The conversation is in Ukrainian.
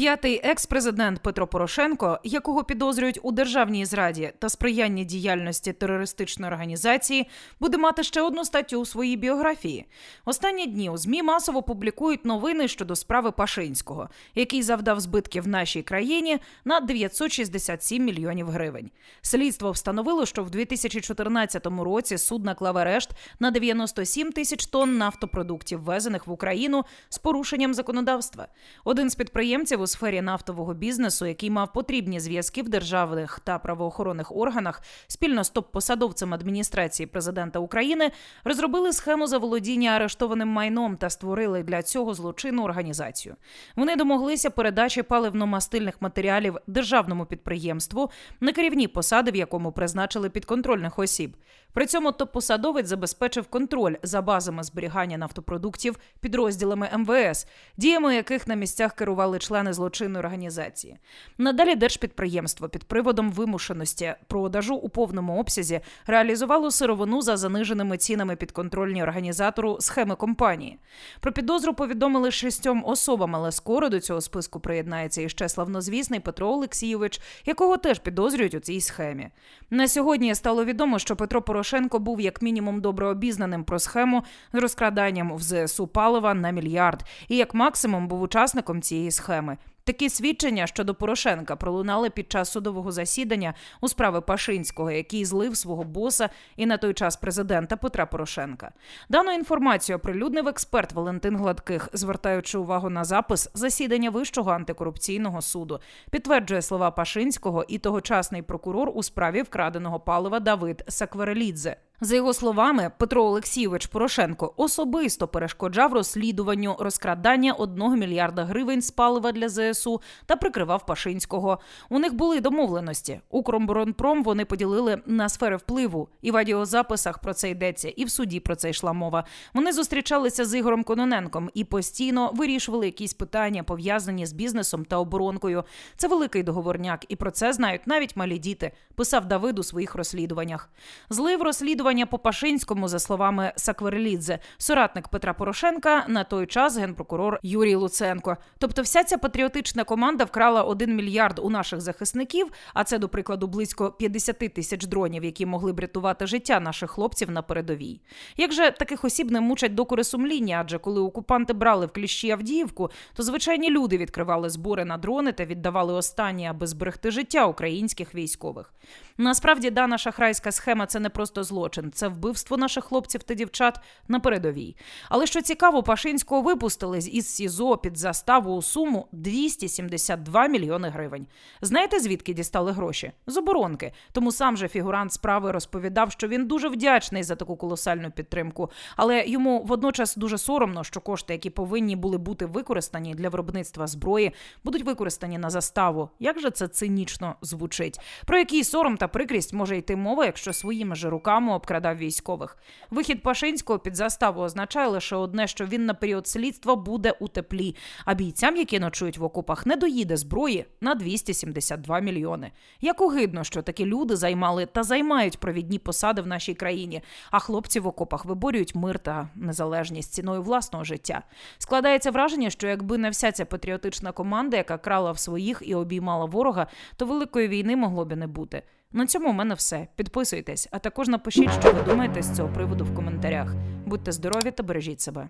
П'ятий екс-президент Петро Порошенко, якого підозрюють у державній зраді та сприянні діяльності терористичної організації, буде мати ще одну статтю у своїй біографії. Останні дні у змі масово публікують новини щодо справи Пашинського, який завдав збитків нашій країні на 967 мільйонів гривень. Слідство встановило, що в 2014 році суд наклав арешт на 97 тисяч тонн нафтопродуктів, ввезених в Україну з порушенням законодавства. Один з підприємців у сфері нафтового бізнесу, який мав потрібні зв'язки в державних та правоохоронних органах, спільно з топ-посадовцем адміністрації президента України, розробили схему заволодіння арештованим майном та створили для цього злочинну організацію. Вони домоглися передачі паливно-мастильних матеріалів державному підприємству на керівні посади, в якому призначили підконтрольних осіб. При цьому топ-посадовець забезпечив контроль за базами зберігання нафтопродуктів підрозділами МВС, діями яких на місцях керували члени злочинної організації. Надалі держпідприємство під приводом вимушеності продажу у повному обсязі реалізувало сировину за заниженими цінами підконтрольні організатору схеми компанії. Про підозру повідомили шістьом особам, але скоро до цього списку приєднається іще славнозвісний Петро Олексійович, якого теж підозрюють у цій схемі. На сьогодні стало відомо, що Петро Порошенко був як мінімум добре обізнаним про схему з розкраданням в ЗСУ палива на мільярд, і як максимум був учасником цієї схеми. Такі свідчення щодо Порошенка пролунали під час судового засідання у справи Пашинського, який злив свого боса і на той час президента Петра Порошенка. Дану інформацію оприлюднив експерт Валентин Гладких, звертаючи увагу на запис засідання Вищого антикорупційного суду, підтверджує слова Пашинського і тогочасний прокурор у справі вкраденого палива Давид Сакверелідзе. За його словами, Петро Олексійович Порошенко особисто перешкоджав розслідуванню розкрадання 1 мільярда гривень з палива для ЗСУ та прикривав Пашинського. У них були домовленості. Укроборонпром вони поділили на сфери впливу. І в адіозаписах про це йдеться, і в суді про це йшла мова. Вони зустрічалися з Ігорем Кононенком і постійно вирішували якісь питання, пов'язані з бізнесом та оборонкою. Це великий договорняк, і про це знають навіть малі діти. Писав Давид у своїх розслідуваннях. Злив розслідування по Пашинському, за словами Сакверлідзе, соратник Петра Порошенка, на той час генпрокурор Юрій Луценко. Тобто, вся ця патріотична команда вкрала 1 мільярд у наших захисників, а це, до прикладу, близько 50 тисяч дронів, які могли б рятувати життя наших хлопців на передовій. Як же таких осіб не мучать докори сумління? Адже коли окупанти брали в кліщі Авдіївку, то звичайні люди відкривали збори на дрони та віддавали останні, аби зберегти життя українських військових. Насправді, дана шахрайська схема це не просто злочин, це вбивство наших хлопців та дівчат на передовій. Але що цікаво, Пашинського випустили із СІЗО під заставу у суму 272 мільйони гривень. Знаєте, звідки дістали гроші? З оборонки. Тому сам же фігурант справи розповідав, що він дуже вдячний за таку колосальну підтримку, але йому водночас дуже соромно, що кошти, які повинні були бути використані для виробництва зброї, будуть використані на заставу. Як же це цинічно звучить? Про який сором та прикрість може йти мова, якщо своїми же руками обкрадав військових? Вихід Пашинського під заставу означає лише одне, що він на період слідства буде у теплі, а бійцям, які ночують в окопах, не доїде зброї на 272 мільйони. Як огидно, що такі люди займали та займають провідні посади в нашій країні, а хлопці в окопах виборюють мир та незалежність ціною власного життя. Складається враження, що якби не вся ця патріотична команда, яка крала в своїх і обіймала ворога, то великої війни могло б і не бути. На цьому у мене все. Підписуйтесь, а також напишіть, що ви думаєте з цього приводу в коментарях. Будьте здорові та бережіть себе.